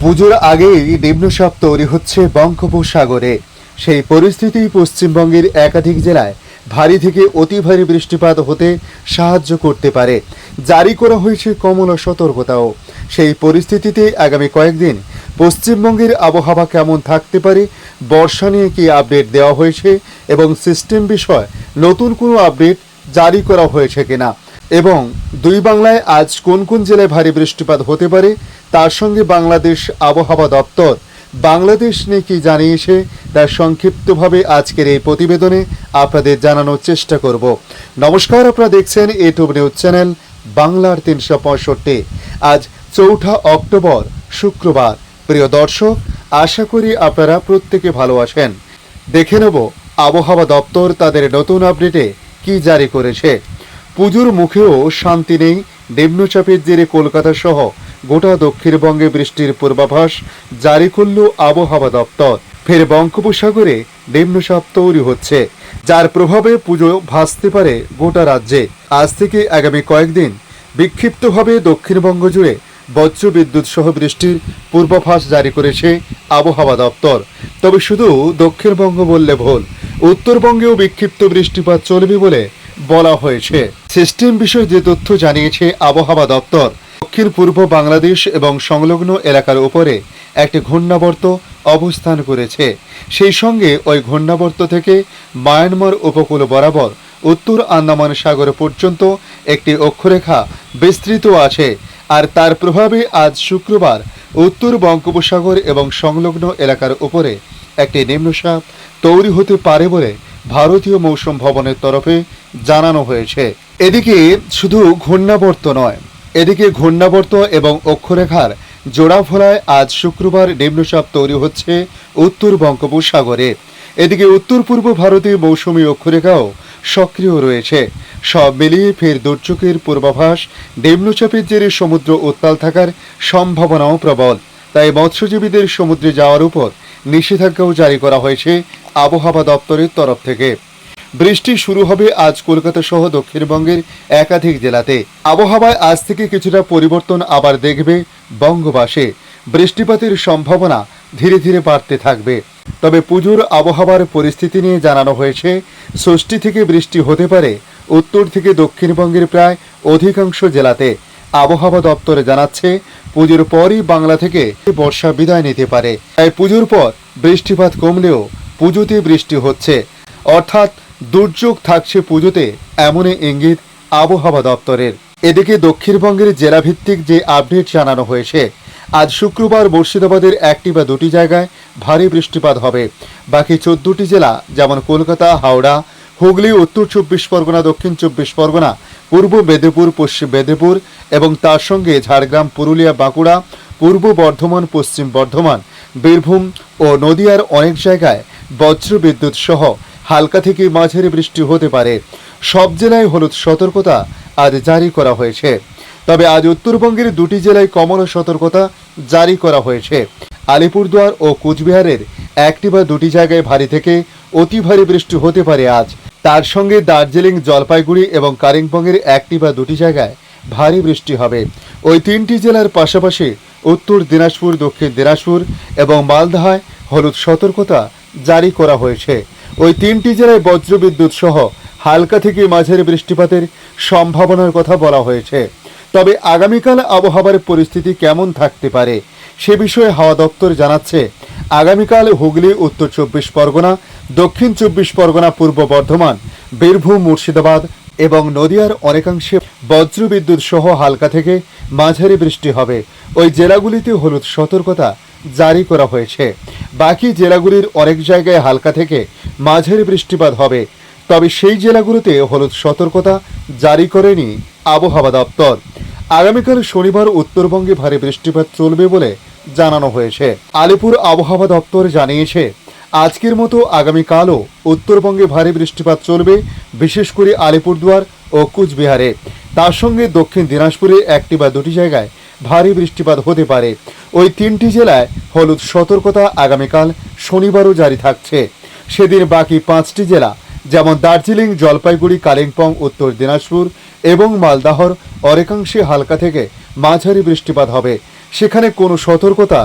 পুজোর আগেই নিম্নচাপ তৈরি হচ্ছে বঙ্গোপসাগরে। সেই পরিস্থিতি পশ্চিমবঙ্গের একাধিক জেলায় ভারী থেকে অতি ভারী বৃষ্টিপাত হতে সাহায্য করতে পারে। জারি করা হয়েছে কমলা সতর্কতাও। সেই পরিস্থিতিতে আগামী কয়েকদিন পশ্চিমবঙ্গের আবহাওয়া কেমন থাকতে পারে, বর্ষা নিয়ে কি আপডেট দেওয়া হয়েছে এবং সিস্টেম বিষয় নতুন কোনো আপডেট জারি করা হয়েছে কিনা? এবং দুই বাংলায় আজ কোন কোন জেলায় ভারী বৃষ্টিপাত হতে পারে, তার সঙ্গে বাংলাদেশ আবহাওয়া দপ্তর। বাংলাদেশ নিয়ে কি জানিয়েছে তার সংক্ষিপ্তভাবে আজকের এই প্রতিবেদনে আপনাদের জানানোর চেষ্টা করব। নমস্কার, আপনারা দেখছেন ইউটিউব নিউজ চ্যানেল বাংলার তিনশো পঁয়ষট্টি। আজ চৌঠা অক্টোবর, শুক্রবার। প্রিয় দর্শক, আশা করি আপনারা প্রত্যেকে ভালো আছেন। দেখে নেব আবহাওয়া দপ্তর তাদের নতুন আপডেটে কি জারি করেছে। পুজোর মুখেও শান্তি নেই। নিম্নচাপের জেরে কলকাতা সহ গোটা দক্ষিণবঙ্গে বৃষ্টির পূর্বাভাস জারি করল আবহাওয়া দপ্তর। ফের বঙ্গোপসাগরে নিম্নচাপ তৈরি হচ্ছে, যার প্রভাবে পুজো ভাসতে পারে গোটা রাজ্যে। আজ থেকে আগামী কয়েকদিন বিক্ষিপ্তভাবে দক্ষিণবঙ্গ জুড়ে বজ্র বিদ্যুৎ সহ বৃষ্টির পূর্বাভাস জারি করেছে আবহাওয়া দপ্তর। তবে শুধু দক্ষিণবঙ্গ বললে ভুল, উত্তরবঙ্গেও বিক্ষিপ্ত বৃষ্টিপাত চলবে বলে বলা হয়েছে। সিস্টেম বিষয়ে যে তথ্য জানিয়েছে আবহাওয়া দপ্তর, দক্ষিণ পূর্ব বাংলাদেশ এবং সংলগ্ন এলাকার উপরে একটি ঘূর্ণাবর্ত অবস্থান করেছে। সেই সঙ্গে ওই ঘূর্ণাবর্ত থেকে মায়ানমার উপকূল বরাবর উত্তর আন্দামান সাগর পর্যন্ত একটি অক্ষরেখা বিস্তৃত আছে আর তার প্রভাবে আজ শুক্রবার উত্তর বঙ্গোপসাগর এবং সংলগ্ন এলাকার উপরে একটি নিম্নচাপ তৈরি হতে পারে বলে ভারতীয় মৌসুম ভবনের তরফে জানানো হয়েছে। এদিকে শুধু ঘূর্ণাবর্ত নয়, এদিকে ঘূর্ণাবর্ত এবং অক্ষরেখার জোড়াফলায় আজ শুক্রবার নিম্নচাপ তৈরি হচ্ছে উত্তর বঙ্গোপসাগরে। এদিকে উত্তর পূর্ব ভারতে মৌসুমী অক্ষরেখাও সক্রিয় রয়েছে। সব মিলিয়ে ফের দুর্যোগের পূর্বাভাস, নিম্নচাপের জেরে সমুদ্র উত্তাল থাকার সম্ভাবনাও প্রবল। তাই মৎস্যজীবীদের সমুদ্রে যাওয়ার উপর নিষেধাজ্ঞাও জারি করা হয়েছে আবহাওয়া দপ্তরের তরফ থেকে। বৃষ্টি শুরু হবে আজ কলকাতা সহ দক্ষিণবঙ্গের একাধিক জেলাতে। আবহাওয়ায় আজ থেকে কিছুটা পরিবর্তন আবার দেখবে বঙ্গবাসে। বৃষ্টিপাতের সম্ভাবনা ধীরে ধীরে বাড়তে থাকবে। তবে পুজোর আবহাওয়ার পরিস্থিতি নিয়ে জানানো হয়েছে, ষষ্ঠী থেকে বৃষ্টি হতে পারে, উত্তর থেকে দক্ষিণবঙ্গের প্রায় অধিকাংশ জেলাতে। আবহাওয়া দপ্তরে জানাচ্ছে, পুজোর পরই বাংলা থেকে বর্ষা বিদায় নিতে পারে। তাই পুজোর পর বৃষ্টিপাত কমলেও পুজোতে বৃষ্টি হচ্ছে। অর্থাৎ দুর্যোগ থাকছে পুজোতে এমনই ইঙ্গিত আবহাওয়া দপ্তরের। এদিকে দক্ষিণবঙ্গের জেলাভিত্তিক যে আপডেট জানানো হয়েছে, আজ শুক্রবার মুর্শিদাবাদের একটি বা দুটি জায়গায় ভারী বৃষ্টিপাত হবে। বাকি চোদ্দটি জেলা, যেমন কলকাতা, হাওড়া হুগলি, উত্তর চব্বিশ পরগনা, দক্ষিণ চব্বিশ পরগনা, পূর্ব মেদিনীপুর, পশ্চিম মেদিনীপুর এবং তার সঙ্গে ঝাড়গ্রাম, পুরুলিয়া, বাঁকুড়া, পূর্ব বর্ধমান, পশ্চিম বর্ধমান, বীরভূম ও নদিয়ার অনেক জায়গায় বজ্র বিদ্যুৎ সহ হালকা থেকে মাঝারি বৃষ্টি হতে পারে। সব জেলায় হলুদ সতর্কতা আজ জারি করা হয়েছে। তবে আজ উত্তরবঙ্গের দুটি জেলায় কমলা সতর্কতা জারি করা হয়েছে। আলিপুরদুয়ার ও কুচবিহারের একটি বা দুটি জায়গায় ভারী থেকে অতি ভারী বৃষ্টি হতে পারে আজ। তার সঙ্গে দার্জিলিং, জলপাইগুড়ি এবং কালিম্পংয়ের একটি বা দুটি জায়গায় ভারী বৃষ্টি হবে। ওই তিনটি জেলার পাশাপাশি উত্তর দিনাজপুর, দক্ষিণ দিনাজপুর এবং মালদাহায় হলুদ সতর্কতা জারি করা হয়েছে। ওই তিনটি জেলায় বজ্রবিদ্যুৎ সহ হালকা থেকে মাঝের বৃষ্টিপাতের সম্ভাবনার কথা বলা হয়েছে। তবে আগামীকাল আবহাওয়ার পরিস্থিতি কেমন থাকতে পারে, সে বিষয়ে হাওয়া দপ্তর জানাচ্ছে। আগামীকাল হুগলি, উত্তর চব্বিশ পরগনা দক্ষিণ চব্বিশ পরগনা পূর্ব বর্ধমান, বীরভূম, মুর্শিদাবাদ এবং নদিয়ার অনেকাংশে বজ্রবিদ্যুৎ সহ হালকা থেকে মাঝারি বৃষ্টি হবে। ওই জেলাগুলিতে হলুদ সতর্কতা জারি করা হয়েছে। বাকি জেলাগুলির অনেক জায়গায় হালকা থেকে মাঝারি বৃষ্টিপাত হবে। তবে সেই জেলাগুলোতে হলুদ সতর্কতা জারি করেনি আবহাওয়া দপ্তর। আগামীকাল শনিবার উত্তরবঙ্গে ভারী বৃষ্টিপাত চলবে বলে জানানো হয়েছে। আলিপুর আবহাওয়া দপ্তর জানিয়েছে আজকের মতো আগামীকালও উত্তরবঙ্গে ভারী বৃষ্টিপাত চলবে, বিশেষ করে আলিপুরদুয়ার ও কুচবিহারে। তার সঙ্গে দক্ষিণ দিনাজপুরে একটি বা দুটি জায়গায় ভারী বৃষ্টিপাত হতে পারে। ওই তিনটি জেলায় হলুদ সতর্কতা আগামীকাল শনিবারও জারি থাকছে। সেদিন বাকি পাঁচটি জেলা, যেমন দার্জিলিং, জলপাইগুড়ি, কালিম্পং, উত্তর দিনাজপুর এবং মালদাহর অনেকাংশে হালকা থেকে মাঝারি বৃষ্টিপাত হবে। সেখানে কোনো সতর্কতা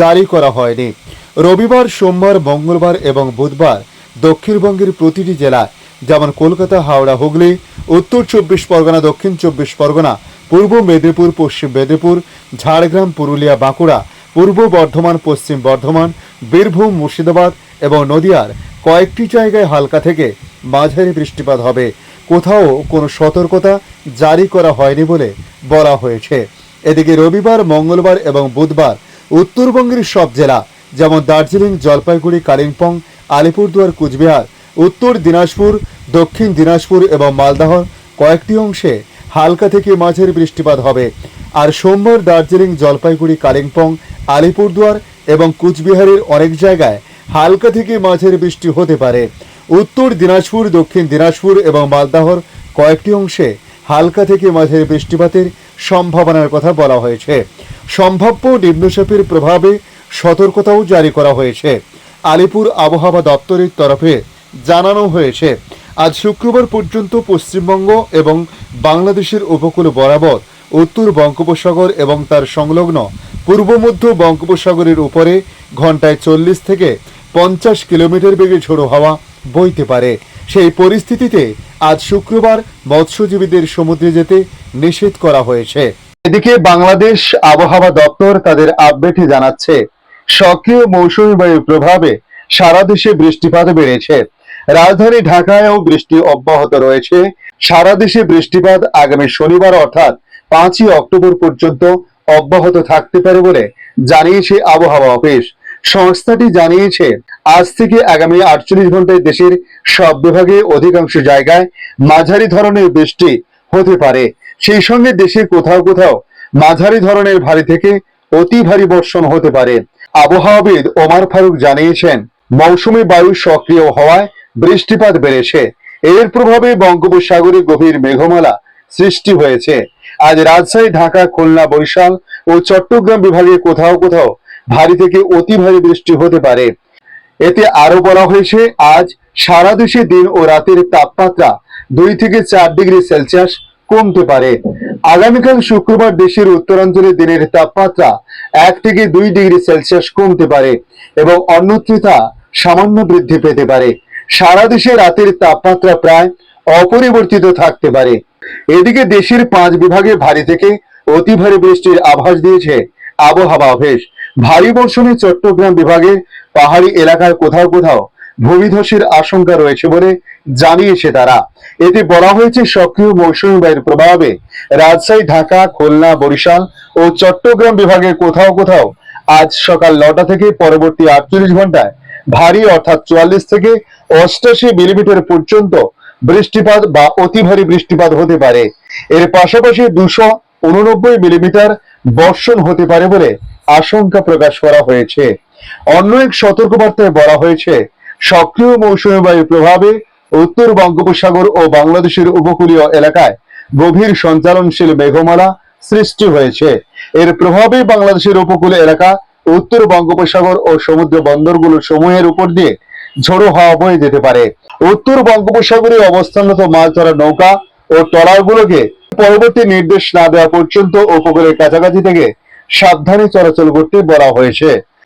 জারি করা হয়নি। রবিবার, সোমবার, মঙ্গলবার এবং বুধবার দক্ষিণবঙ্গের প্রতিটি জেলায় যেমন কলকাতা, হাওড়া, হুগলি, উত্তর চব্বিশ পরগনা, দক্ষিণ চব্বিশ পরগনা, পূর্ব মেদিনীপুর, পশ্চিম মেদিনীপুর, ঝাড়গ্রাম, পুরুলিয়া, বাঁকুড়া, পূর্ব বর্ধমান, পশ্চিম বর্ধমান, বীরভূম, মুর্শিদাবাদ এবং নদিয়ার কয়েকটি জায়গায় হালকা থেকে মাঝারি বৃষ্টিপাত হবে। কোথাও কোনো সতর্কতা জারি করা হয়নি বলে বলা হয়েছে। এদিকে রবিবার, মঙ্গলবার এবং বুধবার উত্তরবঙ্গের সব জেলা যেমন দার্জিলিং, জলপাইগুড়ি, কালিম্পং, আলিপুরদুয়ার, কুচবিহার, উত্তর দিনাজপুর, দক্ষিণ দিনাজপুর এবং মালদাহর কয়েকটি অংশে হালকা থেকে মাঝের বৃষ্টিপাত হবে। আর সোমবার দার্জিলিং, জলপাইগুড়ি, কালিম্পং, আলিপুরদুয়ার এবং কুচবিহারের অনেক জায়গায় হালকা থেকে মাঝের বৃষ্টি হতে পারে। উত্তর দিনাজপুর, দক্ষিণ দিনাজপুর এবং মালদাহর কয়েকটি অংশে হালকা থেকে মাঝের বৃষ্টিপাতের সম্ভাবনার কথা বলা হয়েছে। সম্ভাব্য নিম্নচাপের প্রভাবে সতর্কতাও জারি করা হয়েছে। আলিপুর আবহাওয়া দপ্তরের তরফে জানানো হয়েছে, আজ শুক্রবার পর্যন্ত পশ্চিমবঙ্গ এবং বাংলাদেশের উপকূল বরাবর উত্তর বঙ্গোপসাগর এবং তার সংলগ্ন পূর্ব মধ্য বঙ্গোপসাগরের উপরে ঘন্টায় চল্লিশ থেকে পঞ্চাশ কিলোমিটার বেগে ঝোড়ো হাওয়া বইতে পারে। সেই পরিস্থিতিতে আজ শুক্রবার মৎস্যজীবীদের সমুদ্রে যেতে নিষেধ করা হয়েছে। এদিকে বাংলাদেশ আবহাওয়া দপ্তর তাদের আপডেটে জানাচ্ছে। সক্রিয় মৌসুমী বায়ুর প্রভাবে সারা দেশে বৃষ্টিপাত বেড়েছে। রাজধানী ঢাকায়ও বৃষ্টি অব্যাহত রয়েছে। সারা দেশে বৃষ্টিপাত আগামী শনিবার অর্থাৎ পাঁচই অক্টোবর পর্যন্ত অব্যাহত থাকতে পারে বলে জানিয়েছে আবহাওয়া অফিস। সংস্থাটি জানিয়েছে, আজ থেকে আগামী আটচল্লিশ ঘন্টায় দেশের সব বিভাগে অধিকাংশ জায়গায় মাঝারি ধরনের বৃষ্টি হতে পারে। সেই সঙ্গে দেশের কোথাও কোথাও মাঝারি ধরনের ভারী থেকে অতি ভারী বর্ষণ হতে পারে। আবহাওয়াবিদ ওমার ফারুক জানিয়েছেন, মৌসুমি বায়ু সক্রিয় হওয়ায় বৃষ্টিপাত বেড়েছে। এর প্রভাবে বঙ্গোপসাগরে গভীর মেঘমালা সৃষ্টি হয়েছে। আজ রাজশাহী, ঢাকা, খুলনা, বরিশাল ও চট্টগ্রাম বিভাগে কোথাও কোথাও ভারী থেকে অতি ভারী বৃষ্টি হতে পারে। এতে আরও বলা হয়েছে, আজ সারা দেশে দিন ও রাতের তাপমাত্রা দুই থেকে চার ডিগ্রি সেলসিয়াস কমতে পারে। আগামীকাল শুক্রবার দেশের উত্তরাঞ্চলে দিনের তাপমাত্রা এক থেকে দুই ডিগ্রি সেলসিয়াস কমতে পারে এবং অন্যত্র তা সামান্য বৃদ্ধি পেতে পারে। সারা দেশে রাতের তাপমাত্রা প্রায় অপরিবর্তিত থাকতে পারে। এদিকে দেশের পাঁচ বিভাগে ভারী থেকে অতি ভারী বৃষ্টির আভাস দিয়েছে আবহাওয়া অফিস। ভারী বর্ষণে চট্টগ্রাম বিভাগে পাহাড়ি এলাকার কোথাও কোথাও ভূমিধসের আশঙ্কা রয়েছে বলে জানিয়েছে তারা। এতে বলা হয়েছে সক্রিয় মৌসুমী বায়ুর প্রভাবে রাজশাহী, ঢাকা, খুলনা, বরিশাল ও চট্টগ্রাম বিভাগের কোথাও কোথাও আজ সকাল নটা থেকে পরবর্তী আটচল্লিশ ঘন্টায় ভারী অর্থাৎ চুয়াল্লিশ থেকে অষ্টাশি মিলিমিটার পর্যন্ত বৃষ্টিপাত বা অতি ভারী বৃষ্টিপাত হতে পারে। এর পাশাপাশি দুশো উননব্বই মিলিমিটার বর্ষণ হতে পারে বলে আশঙ্কা প্রকাশ করা হয়েছে। অন্য এক সতর্কবার্তায় বলা হয়েছে, সক্রিয় মৌসুমী বায়ুর প্রভাবে উত্তর বঙ্গোপসাগর ও বাংলাদেশের উপকূলীয় এলাকায় গভীর সঞ্চালনশীল মেঘমালা সৃষ্টি হয়েছে। এর প্রভাবে বাংলাদেশের উপকূল এলাকা উত্তর বঙ্গোপসাগর ও সমুদ্র বন্দরগুলো সমূহের উপর দিয়ে ঝোড়ো হাওয়া বয়ে যেতে পারে। উত্তর বঙ্গোপসাগরে অবস্থানরত মাছ ধরা নৌকা ও ট্রলারগুলোকে পরবর্তী নির্দেশ না দেওয়া পর্যন্ত উপকূলের কাছাকাছি থেকে সাবধানে চলাচল করতে বলা হয়েছে।